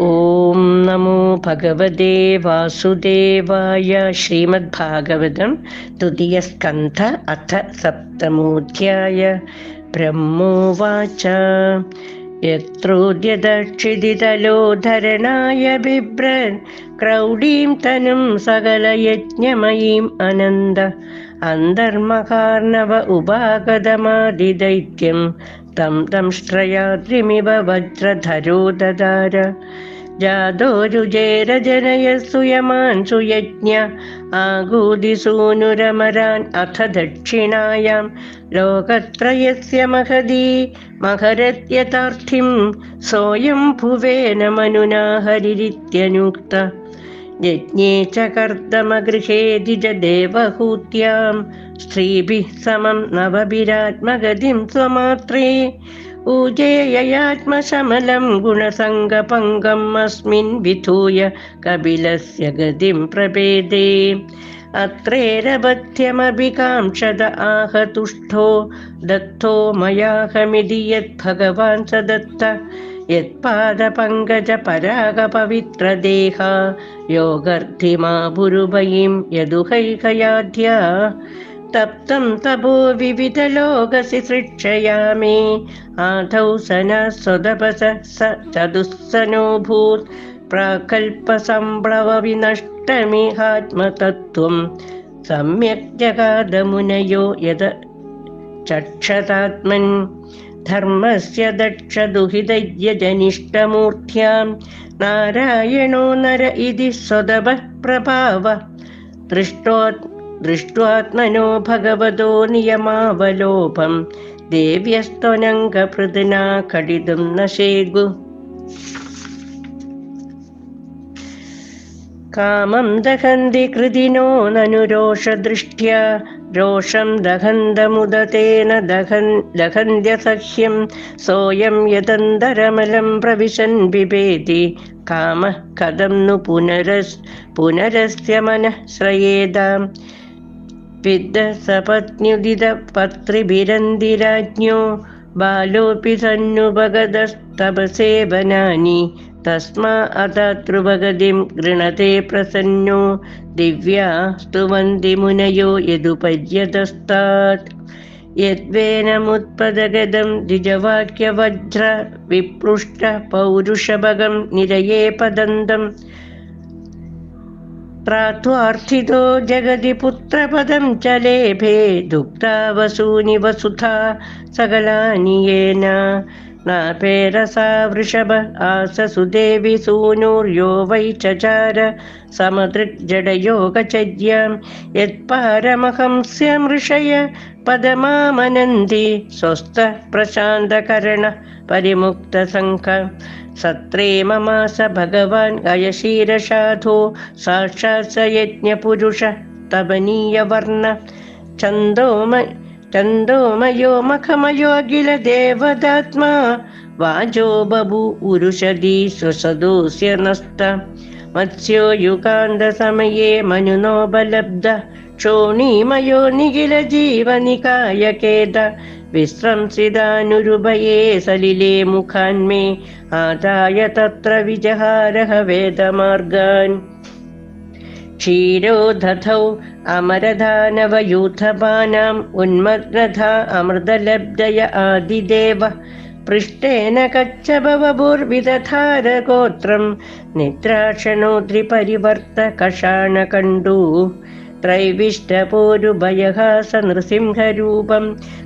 ॐ नमो भगवते वासुदेवाय श्रीमद्भागवतं द्वितीयस्कन्ध अथ सप्तमोऽध्याय ब्रह्मोवाच। यत्रोद्यदक्षिदितलो धरणाय बिभ्रन् क्रौडीं तनुं सकलयज्ञमयीम् अनन्द। अन्तर्मकार्णव उपागतमादिदैत्यं तं दंष्ट्रयाद्रिमिव वज्रधरो ददार जातोरुजेरजनय सुयमान् सुयज्ञ आगूदिसूनुरमरान् अथ दक्षिणायां। लोकत्रयस्य महदी महरत्यतार्थिं सोऽयं भुवेन मनुना हरिरित्यनुक्त यज्ञे च कर्दमगृहे द्विजदेवहूत्यां स्त्रीभिः समं नवभिरात्मगतिं स्वमात्रे ऊजेययात्मशमलं गुणसङ्गपङ्गम् अस्मिन् विधूय कपिलस्य गतिं प्रपेदे। अत्रेरबध्यमपि कांक्षद आहतुष्ठो दत्तो मयाहमिति यद्भगवान् स दत्त यत्पादपङ्कजपरागपवित्रदेहा योगर्धिमा पुरुभयीं यदुहैकयाध्या तप्तं तपो विविधलोकसि सृक्षयामि आधौ स न स्वदपस स चतुस्सनोऽभूत् प्राकल्पसम्प्लवविनष्टमिहात्मतत्त्वं सम्यक् जगादमुनयो यद चक्षतात्मन् धर्मस्य दक्षदुहितयजनिष्ठमूर्त्यां नारायणो नर इति भगवतो नियमावलोपं देव्यस्त्वनङ्गपृदना कडितुं न शेगु। कामं दहन्ति कृदिनो ननुरोषदृष्ट्या रोषं दहन्दमुदतेन दहन् दहन्त्यसह्यं सोऽयं यदन्तरमलं प्रविशन् बिभेति कामः कथं नु पुनरस् पुनरस्य मनः श्रयेदां। विद्दसपत्न्युदितपत्रिभिरन्दिराज्ञो बालोऽपि सन्नुपगतस्तपसेवनानि तस्मा अततृभगतिं गृणते प्रसन्नो। दिव्या स्तुवन्ति मुनयो यदुपर्यतस्तात् यद्वेनमुत्पदगदं द्विजवाक्यवज्र विपृष्ट पौरुषभगं निरये पदन्तम् त्रात्वार्थितो जगति पुत्रपदं च लेभे दुग्धा वसूनि वसुधा सकलानि येन वृषभ आससुदेवि सूनुर्यो वै चचार समदृग्जडयोगचर्यां यत्पारमहंस्यमृषय पदमामनन्ति स्वस्थ प्रशान्तकर्ण परिमुक्तसङ्ख सत्रे ममास भगवान् गयशीरसाधो साक्षात् स यज्ञपुरुष तपनीयवर्ण छन्दोम छन्दोमयो मखमयोऽखिलदेवदात्मा वाजो बभू उरुषदी स्वसदोऽस्य नस्त। मत्स्यो युगान्तसमये मनुनोपलब्ध क्षोणीमयो निखिलजीवनिकायकेद विस्रंसिदानुरुभये सलिले मुखान्मे। आदाय तत्र विजहारः वेदमार्गान् क्षीरो दधौ अमरदानवयूथपानाम् उन्मग्नधा अमृतलब्धय आदिदेव पृष्ठेन कच्छभवभुर्विदधार गोत्रं निद्राक्षणोद्रिपरिवर्त कषाणकण्डू त्रैविष्टपोरुभयः स नृसिंहरूपं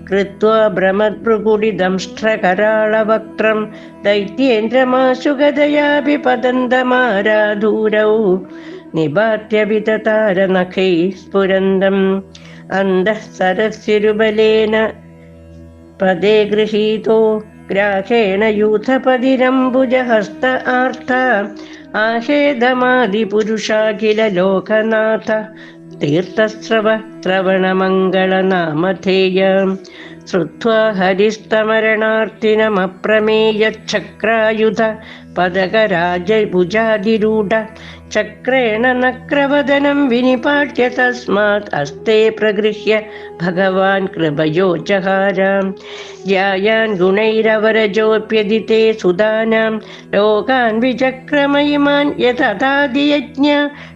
कृत्वा भ्रमद्भृगुडिदंष्ट्रकराळवक्त्रं दैत्येन्द्रमाशु गदयापि पदन्तमाराधूरौ निबात्य विदतारनखैः स्फुरन्दम् अन्धः सरस्युरुबलेन पदे गृहीतो ग्राहेण यूथपदिरम्बुजहस्त आर्थ आहेदमादिपुरुषाखिललोकनाथ तीर्थस्रव श्रवणमङ्गलनामधेय श्रुत्वा हरिस्तमरणार्तिनमप्रमेयच्छक्रायुध पदकराजभुजादिरूढ चक्रेण नक्रवदनं विनिपाट्य तस्मात् हस्ते प्रगृह्य भगवान् कृपयो जहार ज्यायान् गुणैरवरजोऽप्यदिते सुदानां लोकान् विचक्रमयिमान् यथादियज्ञ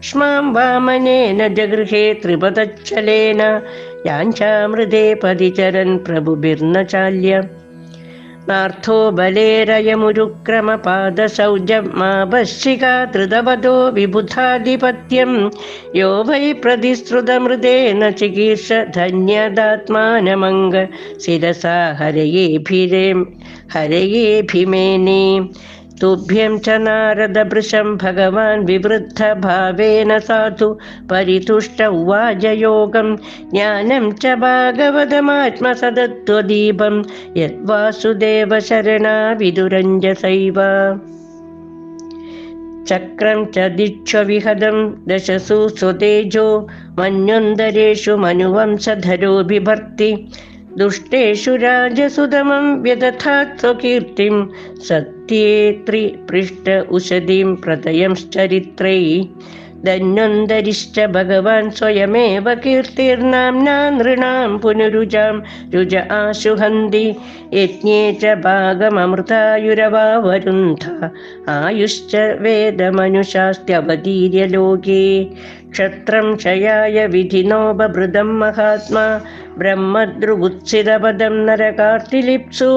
श्मां वामनेन जगृहे त्रिपदच्छलेन याञ्चामृदे परिचरन् प्रभुभिर्न चाल्य। नार्थो बलेरयमुरुक्रमपादसौजमाभशिका धृतवदो विबुधाधिपत्यं यो वै प्रतिसृतमृदेन चिकीर्ष धन्यदात्मानमङ्ग। शिरसा हरयेभिरे हरयेभिमेने तुभ्यं च नारदभृशं भगवान् विवृद्धभावेन साधु परितुष्ट उवाजयोगं ज्ञानं च भागवतमात्मसदत्वदीपं। यद्वासुदेवशरणा विदुरञ्जसैव। चक्रं च दिक्षविहदं दशसु स्वतेजो मन्युन्दरेषु मनुवंशधरो बिभर्ति दुष्टेषु राजसुदमं व्यदथात् स्वकीर्तिं सत्ये त्रिपृष्ठ उषधिं प्रतयंश्चरित्रै धन्यन्दरिश्च भगवान् स्वयमेव कीर्तिर्नाम्ना नृणां पुनरुजां रुज आशुहन्ति यज्ञे च भागममृतायुरवावरुन्था आयुश्च वेदमनुशास्त्यवतीर्य लोके क्षत्रं क्षयाय विधिनोपभृदं महात्मा ब्रह्मद्रुवुत्सितपदं नरकार्तिलिप्सु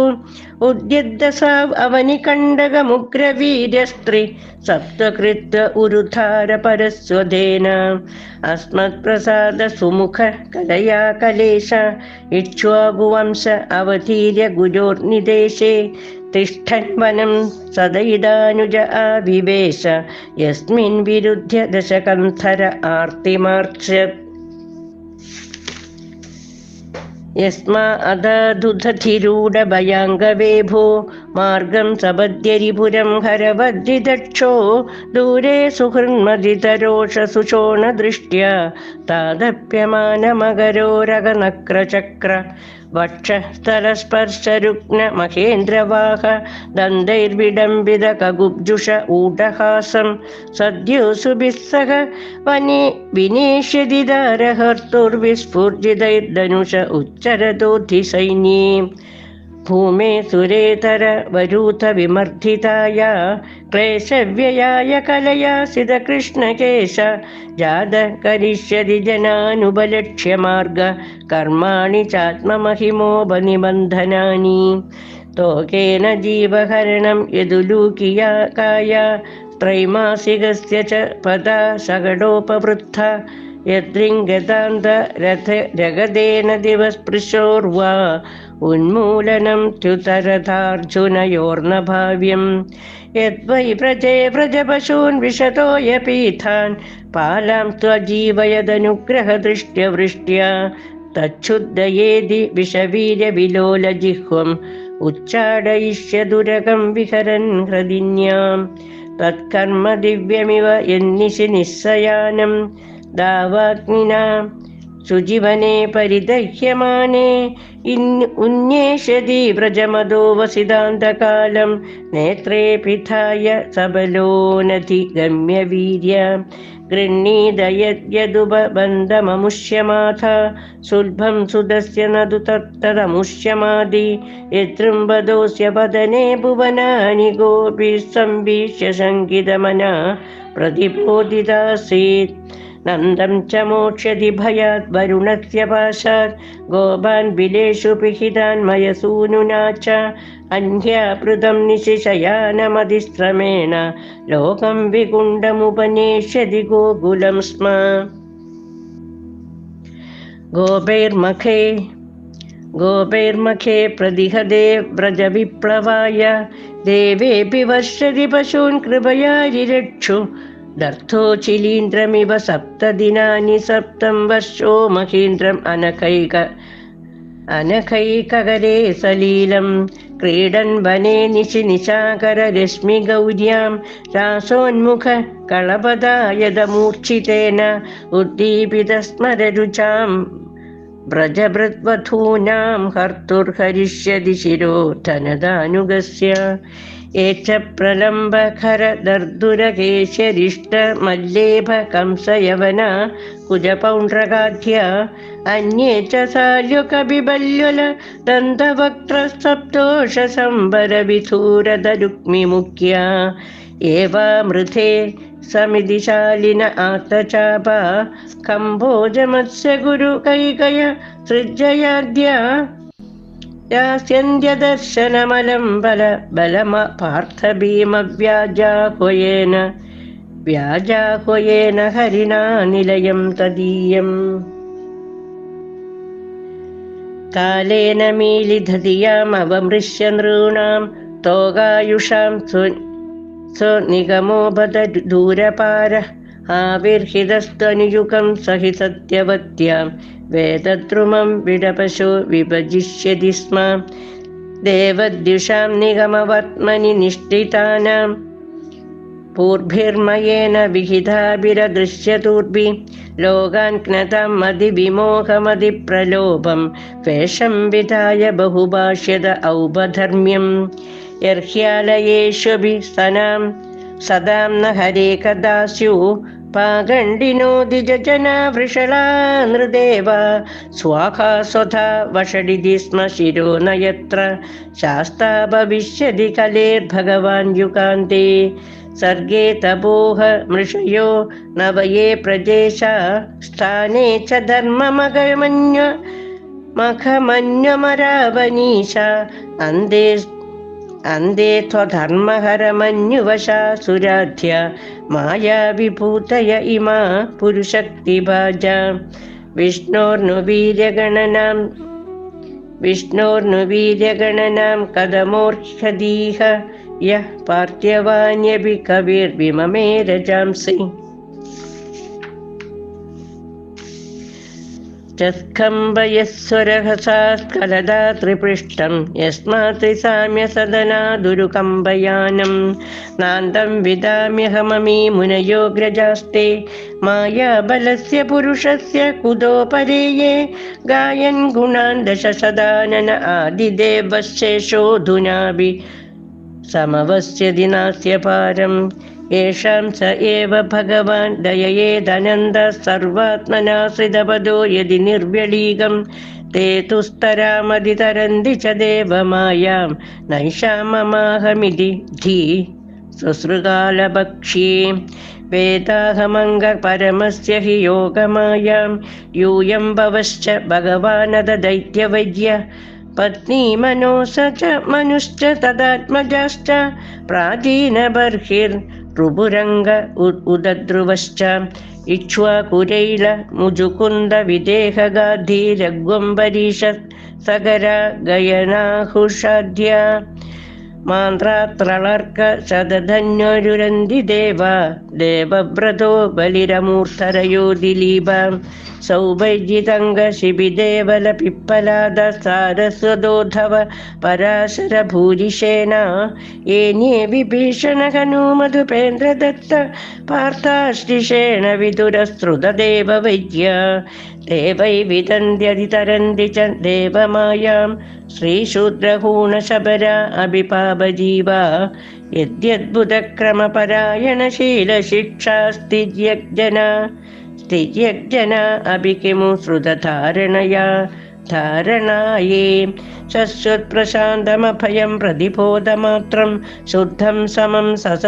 उद्यद्दसाव अवनिकण्डकमुग्रवीर्यस्त्रि सप्तकृत्य उरुधार परस्वधेन अस्मत्प्रसाद सुमुख कलया कलेश इक्ष्वागुवंश अवतीर्य गुजोर्निदेशे तिष्ठन् वनं सदैदानुज आविवेश यस्मिन् विरुध्य दशकन्थर आर्तिमार्च्छत् यस्मा अदधुधधिरूढभयाङ्गवेभो मार्गं सबद्यरिपुरं हरवद्रिदक्षो दूरे सुहृन्मदितरोषसुशोणदृष्ट्या तादप्यमानमगरोरगनक्रचक्र वक्षस्थलस्पर्शरुग्नमहेन्द्रवाह दन्तैर्विडम्बितकगुब्जुष ऊढहासं सद्यो सुभिस्सह वने विनेष्यदिदारहर्तुर्विस्फुर्जितैर्धनुष उच्चरतोऽधिसैन्ये भूमे सुरेतर वरूथ विमर्धिताय क्लेशव्ययाय कलया सितकृष्णकेश जात करिष्यति जनानुबलक्ष्यमार्ग कर्माणि चात्ममहिमोपनिबन्धनानि तोकेन जीवहरणं यदुलूकिया काया त्रैमासिकस्य च पदा सगडोपवृत्था यद्रिङ्गतान्त रथ जगदेन उन्मूलनं च्युतरथार्जुनयोर्न भाव्यं यद्वै व्रजे व्रजपशून् विशतोऽयपीठान् पालां त्वजीवयदनुग्रहदृष्ट्यवृष्ट्या। तच्छुद्धयेदि विषवीर्यविलोलजिह्वम् उच्चाडयिष्यदुरगं विहरन् हृदिन्यां तत्कर्म दिव्यमिव यन्निशि निःसयानं दावाग्निना सुजीवने परिदह्यमाने इन् उन्येषति व्रजमदो वसिदान्तकालं नेत्रे पिथाय सबलोनधिगम्यवीर्य गृह्णीदयद्यदुबन्धममुष्यमाथ सुलभं सुदस्य न तु तत्तदमुष्यमादि यदृम्बदोऽस्य वदने भुवनानि गोपी सम्भीष्य शङ्कितमना प्रतिबोधितासीत् नन्दं च मोक्ष्यति भयात् वरुणस्य पाशात् गोपान् बिलेषु पिहितान् मयसूनुना च अन्ध्यापृतं निशिशयानमधिश्रमेण लोकं विकुण्डमुपनेष्यति गोकुलं स्म। गोपैर्मखे गोपैर्मखे प्रतिहदे व्रजविप्लवाय। देवेऽपि वर्षति पशून् कृपया रिरक्षु दर्थोचिलीन्द्रमिव सप्तदिनानि सप्तं वर्षो महीन्द्रम् अनखैक अनखैकगरे सलीलं क्रीडन् वने निशि निशाकररश्मिगौर्यां रासोन्मुख कळपदा यदमूर्च्छितेन उद्दीपितस्मररुचां व्रजभृद्वधूनां हर्तुर्हरिष्यति शिरो धनदानुगस्य एच प्रलम्बखरदर्दुरकेशरिष्टमल्लेभ कंसयवना कुजपौण्ड्रगाध्या अन्ये च एवामृथे समिदिशालिन आतचापा कम्भोजमत्स्य गुरुकैकय सृज्जयाद्या यास्यन्त्यदर्शनमलं बल बलम पार्थभीमव्याजाह्वयेन व्याजाह्वयेन। हरिणा निलयं तदीयम्। कालेन मीलिधधियामवमृश्य नॄणां तोगायुषां स्वनिगमो आविर्हितस्त्वनुयुगं सहि सत्यवत्यां वेदद्रुमं विडपशो विभजिष्यति स्म। देवद्युषां निगमवर्त्मनि निष्ठितानां पूर्भिर्मयेन विहिताभिरदृश्यतूर्भि। लोकान् क्नतं मदिविमोहमदिप्रलोभं वेषं विधाय बहुभाष्यद औपधर्म्यं यर्ह्यालयेष्वपि स्तनां सदां न हरे कदा स्युः पागण्डिनो द्विजना वृषला नृदेव। स्वाहा स्वधा वषडिति स्म शिरो न यत्र शास्ता भविष्यति कलेर्भगवान् युकान्ते सर्गे तपोह मृषयो नवये प्रजेशा स्थाने च धर्ममगमन्य मखमन्यमरावनीशा अन्धे अन्धे त्वधर्महरमन्युवशा सुराध्य मायाविभूतय इमा पुरुशक्तिभाजा विष्णोर्नुवीर्यगणनां विष्णोर्नुवीर्यगणनां कदमोर्षदीह यः पार्थ्यवान्यपि कविर्विममे रजांसि चस्कम्बयस्वरहसा स्खलदा त्रिपृष्ठं यस्मात् साम्यसदना दुरुकम्बयानं नान्दं विदाम्यहममी मुनयोग्रजास्ते मायाबलस्य पुरुषस्य कुदोपरेये गायन् गुणान् दशसदानन आदिदेवशेषोऽधुनाभि समवस्य दिनास्य पारम् येषां स एव भगवान् दययेदनन्द सर्वात्मनाश्रितपदो यदि निर्व्यलीगं ते तु स्तरामधितरन्ति च देवमायां। नैषाममाहमिति धी शुश्रुकालभक्ष्ये वेदाहमङ्गपरमस्य हि योगमायां। यूयं भवश्च भगवानद दैत्यवैद्य। पत्नी मनो स च मनुश्च तदात्मजाश्च। प्राचीनबर्हिर् रुबुरङ्ग उदध्रुवश्च। इक्ष्वाकुरैल मुजुकुन्द विदेहगाधीरघ्वम्बरीश सगरा गयनाहुषाद्या मान्त्रात्रलर्क सदधन्योरुरन्धि देवा। देवव्रतो बलिरमूर्धरयो दिलीप सौभैजितङ्गशिबिदेवलपिप्पलाद सारस्वदोधव पराशरभूरिशेन। येन्ये विभीषणहनुमधुपेन्द्रदत्त पार्थाश्लिषेण विदुरश्रुतदेव वैद्य देवै विदन्त्यधितरन्ति च देवमायां श्रीशूद्रहूणशबरा अभिपापजीवा। यद्यद्भुतक्रमपरायणशीलशिक्षास्तिज्यग्जना स्तिज्यग्जना अपि किमु श्रुतधारणया धारणाये। शश्वत्प्रशान्तमभयं प्रतिबोधमात्रं शुद्धं समं सस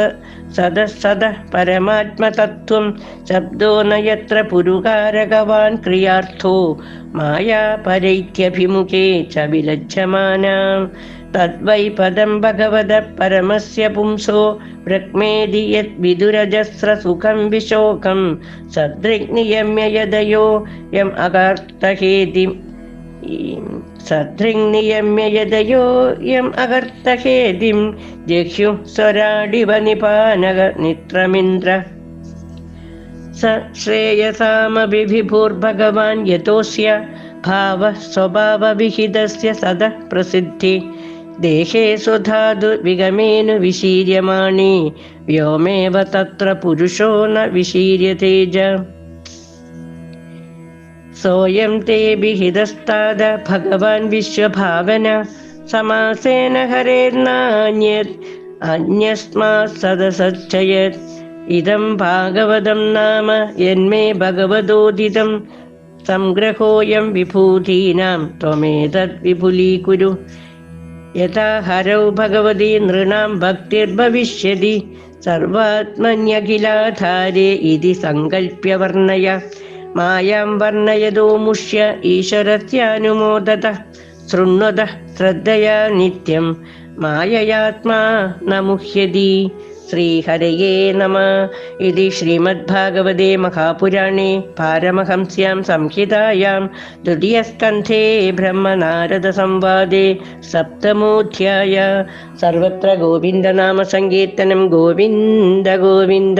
सदः परमात्मतत्त्वं। शब्दो न यत्र पुरुकारगवान् क्रियार्थो। माया परैत्यभिमुखे च विलज्जमानां। तद्वै पदं भगवतः परमस्य पुंसो। ब्रह्मेदि यद्विदुरजस्रसुखं विशोकं। सदृग्नियम्य यदयो। यम् अगार्तहेति सदृङ्नियम्य यदयो यम् अगर्तहेदिं जिह्युः स्वराडिव निपानग नित्रमिन्द्र स श्रेयसामभिभुर्भगवान् यतोऽस्य भावः स्वभावविहितस्य सदः प्रसिद्धि। देहे सुधातु विगमेन विशीर्यमाणे व्योमेव तत्र पुरुषो न विशीर्यते च सोऽयं ते विहितस्ताद भगवान् विश्वभावना समासेन हरेर्नान्यत् अन्यस्मात् सदसच्चयत् इदं भागवतं नाम यन्मे भगवदोदितं सङ्ग्रहोऽयं विभूतीनां त्वमेतद् विपुलीकुरु यथा हरौ भगवती नृणां भक्तिर्भविष्यति सर्वात्मन्यखिलाधारे इति सङ्कल्प्य वर्णय മായാം വർണയതോ മുഷ്യ ഈശ്വരത്യാനുമോദത ശൃണ്വത ശ്രദ്ധയാ നിത്യം. മായയാത്മാ നമുഹ്യതി. ശ്രീഹരയേ നമ. ഇതി ശ്രീമദ്ഭാഗവതേ മഹാപുരാണേ പാരമഹംസ്യാം സംഹിതായാം. ദ്വിതീയസ്കന്ധേ ബ്രഹ്മനാരദസംവാദേ സപ്തമോധ്യായ. സർവത്ര ഗോവിന്ദനാമസങ്കീർത്തനം ഗോവിന്ദ ഗോവിന്ദ.